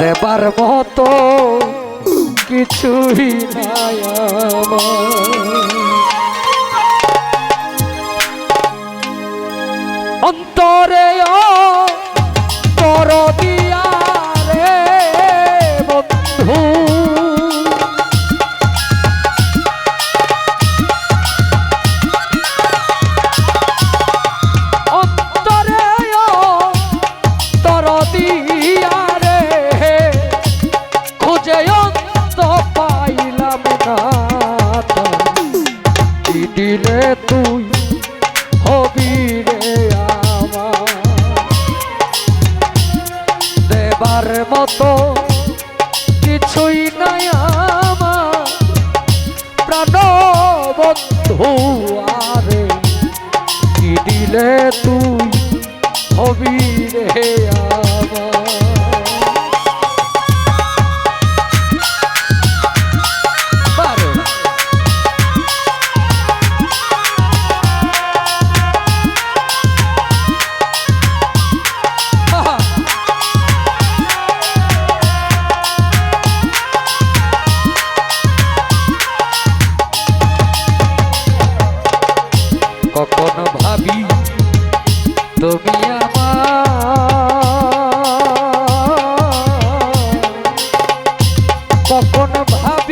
দেবার মতো কিছুই অন্তরে দিলে তুই হবি রে আমার। দেবার মতো কিছুই নাই আমার। প্রাণ বন্ধু আরে, কি দিলে তুই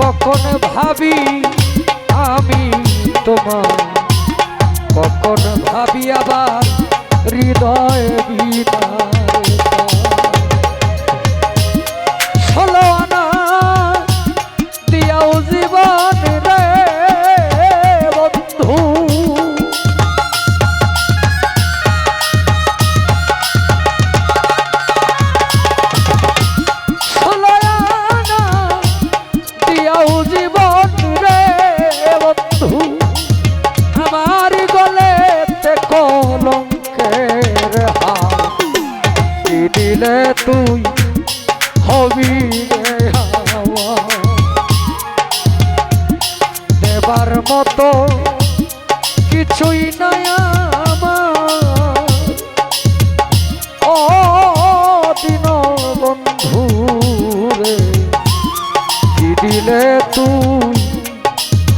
কখন ভাবি দিলে তুই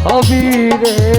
হবি রে।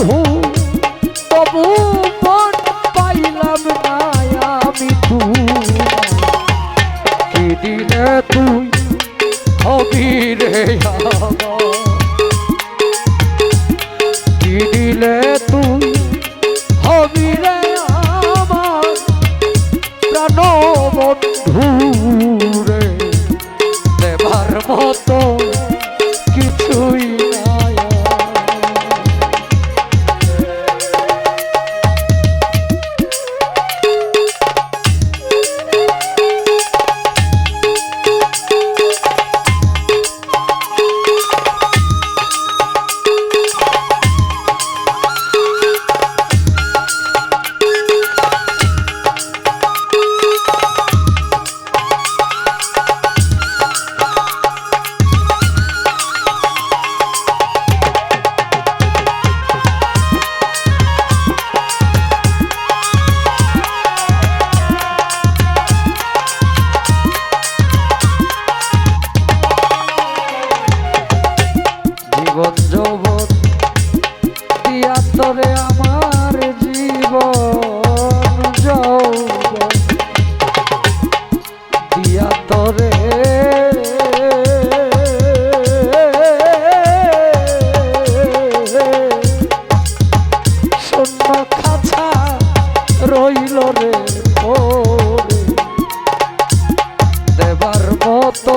বন্ধু শূন্য রইল রে দেবার মতো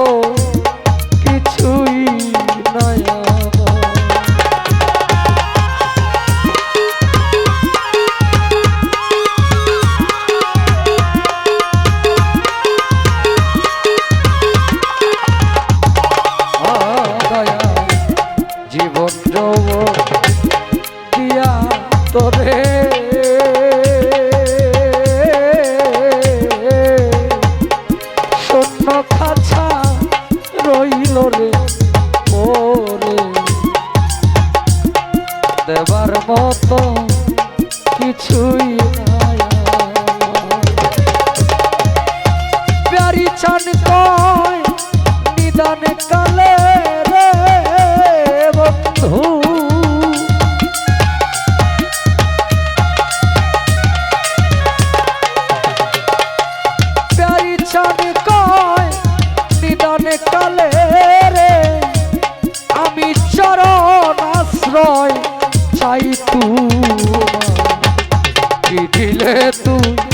কি দিলে তুই